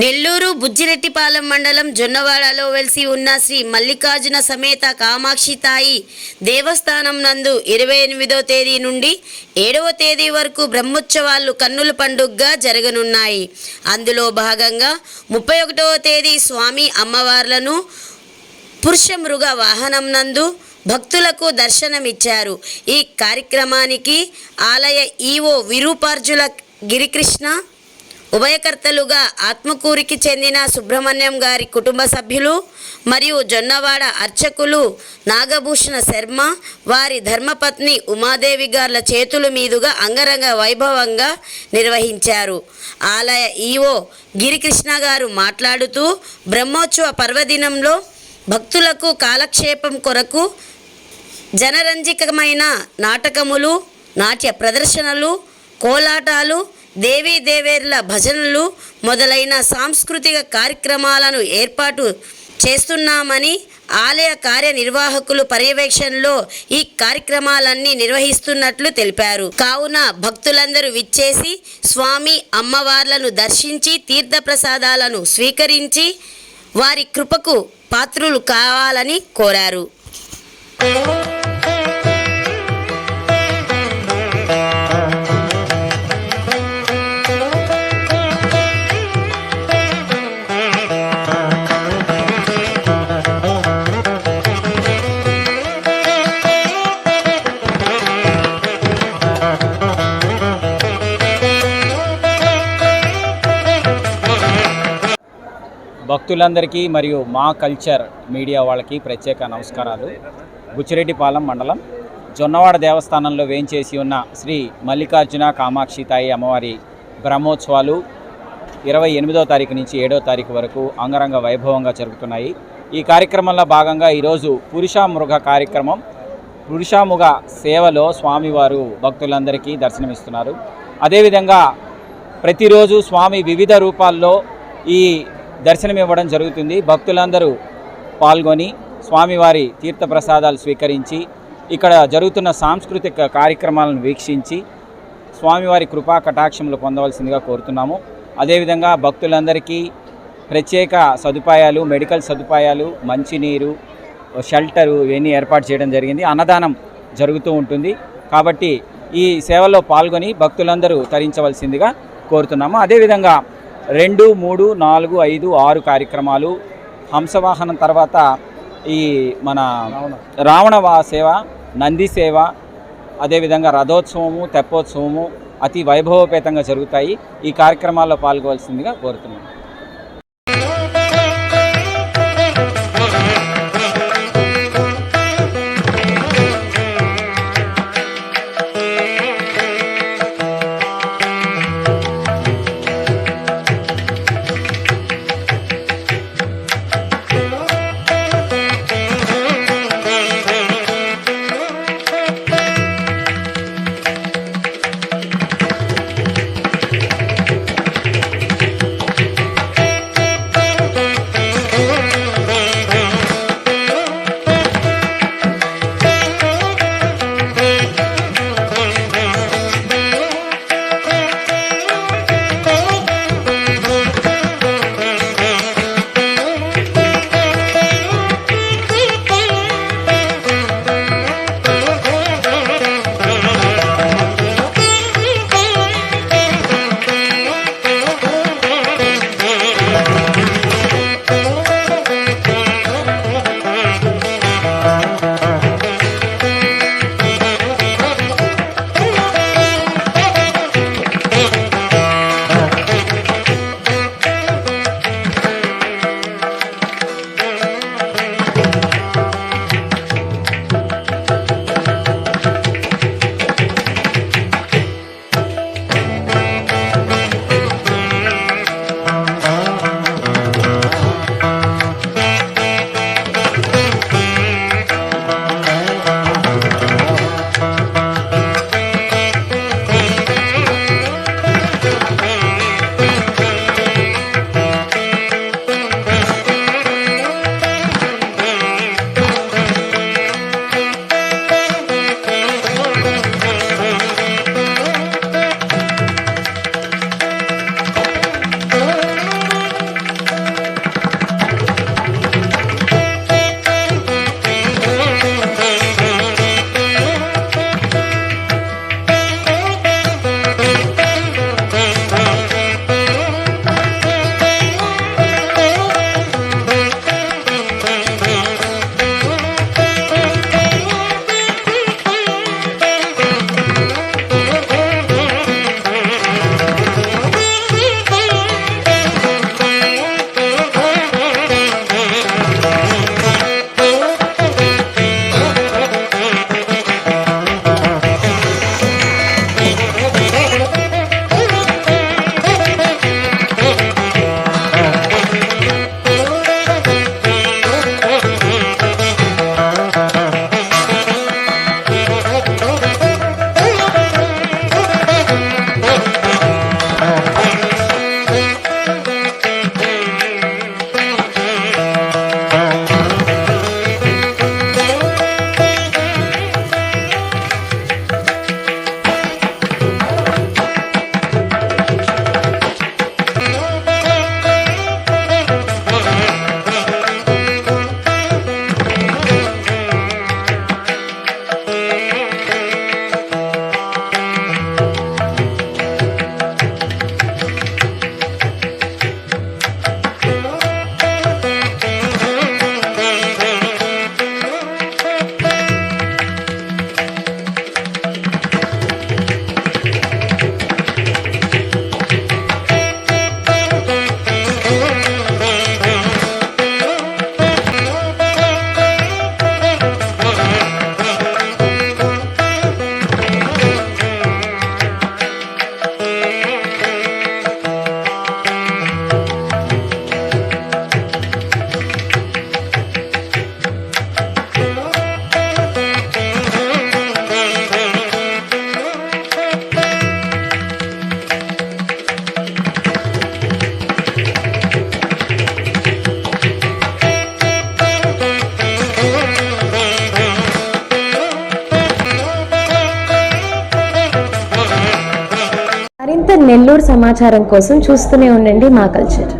నెల్లూరు బుజ్జిరెడ్డిపాలెం మండలం జొన్నవాడలో వెలిసి ఉన్న శ్రీ మల్లికార్జున సమేత కామాక్షి తాయి దేవస్థానం నందు ఇరవై ఎనిమిదో తేదీ నుండి ఏడవ తేదీ వరకు బ్రహ్మోత్సవాలు కన్నుల పండుగగా జరగనున్నాయి. అందులో భాగంగా ముప్పై ఒకటవ తేదీ స్వామి అమ్మవార్లను పురుష మృగ వాహనం నందు భక్తులకు దర్శనమిచ్చారు. ఈ కార్యక్రమానికి ఆలయ ఈవో విరూపార్జుల గిరికృష్ణ ఉభయకర్తలుగా ఆత్మకూరికి చెందిన సుబ్రహ్మణ్యం గారి కుటుంబ సభ్యులు మరియు జొన్నవాడ అర్చకులు నాగభూషణ శర్మ వారి ధర్మపత్ని ఉమాదేవి గార్ల చేతుల మీదుగా అంగరంగ వైభవంగా నిర్వహించారు. ఆలయ ఈవో గిరికృష్ణ గారు మాట్లాడుతూ బ్రహ్మోత్సవ పర్వదినంలో భక్తులకు కాలక్షేపం కొరకు జనరంజకమైన నాటకములు నాట్య ప్రదర్శనలు కోలాటాలు దేవీ దేవేర్ల భజనలు మొదలైన సాంస్కృతిక కార్యక్రమాలను ఏర్పాటు చేస్తున్నామని ఆలయ కార్యనిర్వాహకులు పర్యవేక్షణలో ఈ కార్యక్రమాలన్నీ నిర్వహిస్తున్నట్లు తెలిపారు. కావున భక్తులందరూ విచ్చేసి స్వామి అమ్మవార్లను దర్శించి తీర్థప్రసాదాలను స్వీకరించి వారి కృపకు పాత్రులు కావాలని కోరారు. భక్తులందరికీ మరియు మా కల్చర్ మీడియా వాళ్ళకి ప్రత్యేక నమస్కారాలు. బుచ్చిరెడ్డిపాలెం మండలం జొన్నవాడ దేవస్థానంలో వేంచేసి ఉన్న శ్రీ మల్లికార్జున కామాక్షి తాయి అమ్మవారి బ్రహ్మోత్సవాలు ఇరవై ఎనిమిదో తారీఖు నుంచి ఏడో తారీఖు వరకు అంగరంగ వైభవంగా జరుగుతున్నాయి. ఈ కార్యక్రమంలో భాగంగా ఈరోజు పురుషామృగ కార్యక్రమం పురుషాముగ సేవలో స్వామివారు భక్తులందరికీ దర్శనమిస్తున్నారు. అదేవిధంగా ప్రతిరోజు స్వామి వివిధ రూపాల్లో ఈ దర్శనం ఇవ్వడం జరుగుతుంది. భక్తులందరూ పాల్గొని స్వామివారి తీర్థప్రసాదాలు స్వీకరించి ఇక్కడ జరుగుతున్న సాంస్కృతిక కార్యక్రమాలను వీక్షించి స్వామివారి కృపా కటాక్షములు పొందవలసిందిగా కోరుతున్నాము. అదేవిధంగా భక్తులందరికీ ప్రత్యేక సదుపాయాలు మెడికల్ సదుపాయాలు మంచినీరు షెల్టరు ఇవన్నీ ఏర్పాటు చేయడం జరిగింది. అన్నదానం జరుగుతూ ఉంటుంది. కాబట్టి ఈ సేవల్లో పాల్గొని భక్తులందరూ తరించవలసిందిగా కోరుతున్నాము. అదేవిధంగా రెండు మూడు నాలుగు ఐదు ఆరు కార్యక్రమాలు. హంసవాహనం తర్వాత ఈ మన రావణ సేవ నంది సేవ అదేవిధంగా రథోత్సవము తెప్పోత్సవము అతి వైభవపేతంగా జరుగుతాయి. ఈ కార్యక్రమాల్లో పాల్గొవలసిందిగా కోరుతున్నాను. నెల్లూరు సమాచారం కోసం చూస్తూనే ఉండండి మా కల్చర్.